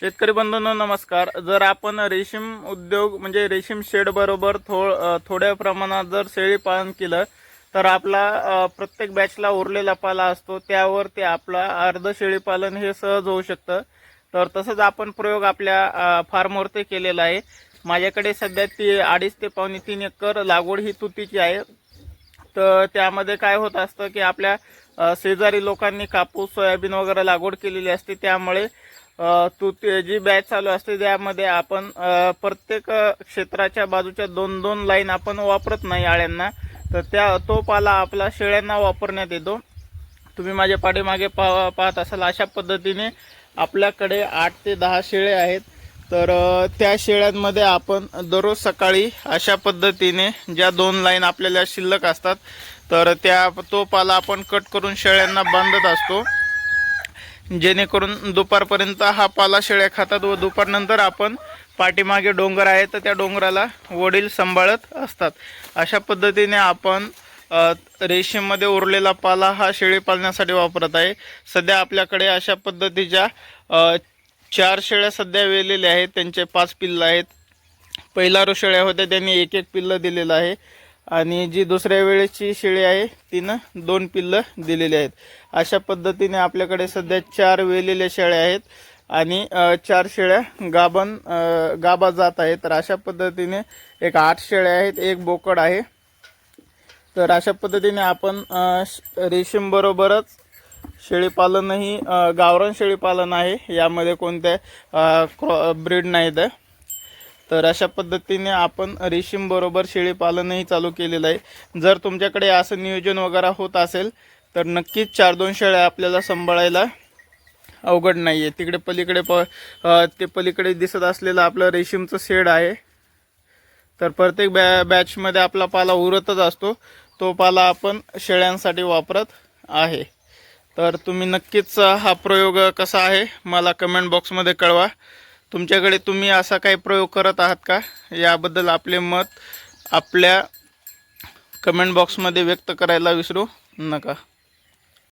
शेतकरी बंधूंनो नमस्कार. जर आपण रेशीम उद्योग म्हणजे रेशीम शेड बरोबर थो थोड्या प्रमाणात जर शेळी पालन केलं तर आपला प्रत्येक बॅचला उरलेला पाला असतो. त्यावर ते आपला अर्ध शेळी पालन हे सहज होऊ शकतं. तर तसंच आपण प्रयोग आपल्या फार्मवरती केलेला आहे. माझ्याकडे सध्या ती अडीच ते पावणे तीन एकर लागवड ही तुतीची आहे. तर त्यामध्ये काय होत असतं की आपल्या शेजारी लोकांनी कापूस सोयाबीन वगैरे लागवड केलेली असते. त्यामुळे तू जी बॅच चालू असते त्यामध्ये आपण प्रत्येक क्षेत्राच्या बाजूच्या दोन दोन लाईन आपण वापरत नाही आळ्यांना. तर त्या तो पाला आपला शेळ्यांना वापरण्यात येतो. तुम्ही माझ्या पाठीमागे पा पाहत असाल अशा पद्धतीने आपल्याकडे आठ ते दहा शेळे आहेत. तर त्या शेळ्यांमध्ये आपण दररोज सकाळी अशा पद्धतीने ज्या दोन लाईन आपल्याला शिल्लक असतात तर त्या तो पाला आपण कट करून शेळ्यांना बांधत असतो. जेणेकरून दुपारपर्यंत हा पाला शेळ्या खातात व दुपारनंतर आपण पाठीमागे डोंगर आहे तर त्या डोंगराला वडील सांभाळत असतात. अशा पद्धतीने आपण रेशीममध्ये उरलेला पाला हा शेळी पालण्यासाठी वापरत आहे. सध्या आपल्याकडे अशा पद्धतीच्या चार शेळ्या सध्या वेलेल्या आहेत त्यांचे पाच पिल्लं आहेत. पहिला रो शेळ्या होत्या त्यांनी एक एक पिल्लं दिलेलं आहे. आणि जी दुसऱ्या वेळेची शेळी आहे तिनं दोन पिल्लं दिलेली आहेत. अशा पद्धतीने आपल्याकडे सध्या चार वेलेल्या शेळ्या आहेत. आणि चार शेळ्या गाबन गाबा जात आहेत. तर अशा पद्धतीने एक आठ शेळ्या आहेत एक बोकड आहे. तर अशा पद्धतीने आपण श- रेशीमबरोबरच शेळीपालनही ही गावरान शेळीपालन आहे. यामध्ये कोणत्या क्रॉ ब्रीड नाहीत. तर अशा पद्धतीने आपण रेशीमबरोबर शेळीपालनही चालू केलेलं आहे. जर तुमच्याकडे असं नियोजन वगैरे होत असेल तर नक्कीच चार दोन शेळ्या आपल्याला सांभाळायला अवघड नाही आहे तिकडे पलीकडे प ते पलीकडे दिसत असलेलं आपलं रेशीमचं शेड आहे. तर प्रत्येक बॅ बॅचमध्ये आपला पाला उरतच असतो. तो पाला आपण शेळ्यांसाठी वापरत आहे. तर तुम्ही नक्कीच हा प्रयोग कसा आहे मला कमेंट बॉक्समध्ये कळवा. तुमच्याकडे तुम्ही असा काही प्रयोग करत आहात का? याबद्दल आपले मत आपल्या कमेंट बॉक्समध्ये व्यक्त करायला विसरू नका.